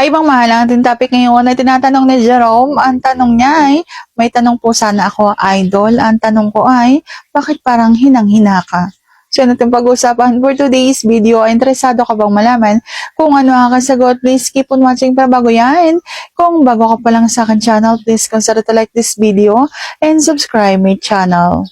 Ay, ibang mahal ang ating topic ngayon ay tinatanong ni Jerome. Ang tanong niya ay, may tanong po sana ako, idol. Ang tanong ko ay, bakit parang hinang-hina ka? So, yun ating pag-usapan for today's video. Interesado ka bang malaman kung ano ang kasagot? Please keep on watching para bago yan. Kung bago ka pa lang sa akin channel, please consider to like this video and subscribe my channel.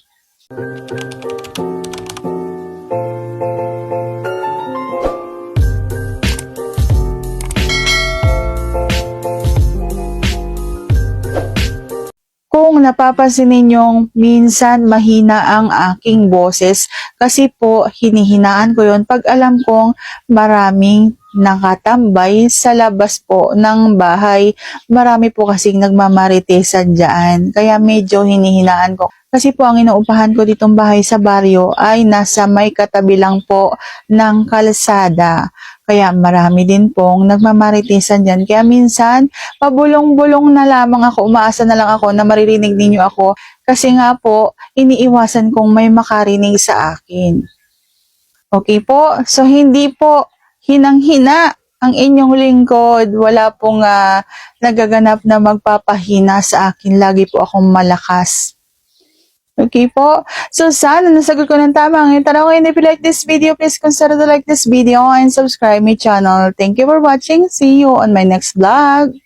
Kung napapansin ninyong minsan mahina ang aking boses kasi po hinihinaan ko yon pag alam kong maraming nakatambay sa labas po ng bahay. Marami po kasing nagmamaritesan dyan. Kaya medyo hinihinaan ko. Kasi po ang inuupahan ko ditong bahay sa baryo ay nasa may katabi lang po ng kalsada. Kaya marami din pong nagmamaritesan dyan. Kaya minsan, pabulong-bulong na lamang ako, umaasa na lang ako na maririnig ninyo ako. Kasi nga po, iniiwasan kong may makarinig sa akin. Okay po? So, hindi po hinang-hina ang inyong lingkod. Wala pong ah, nagaganap na magpapahina sa akin. Lagi po akong malakas. Okay po? So, sana nasagot ko ng tama ang tanong. And if you like this video, please consider to like this video and subscribe my channel. Thank you for watching. See you on my next vlog.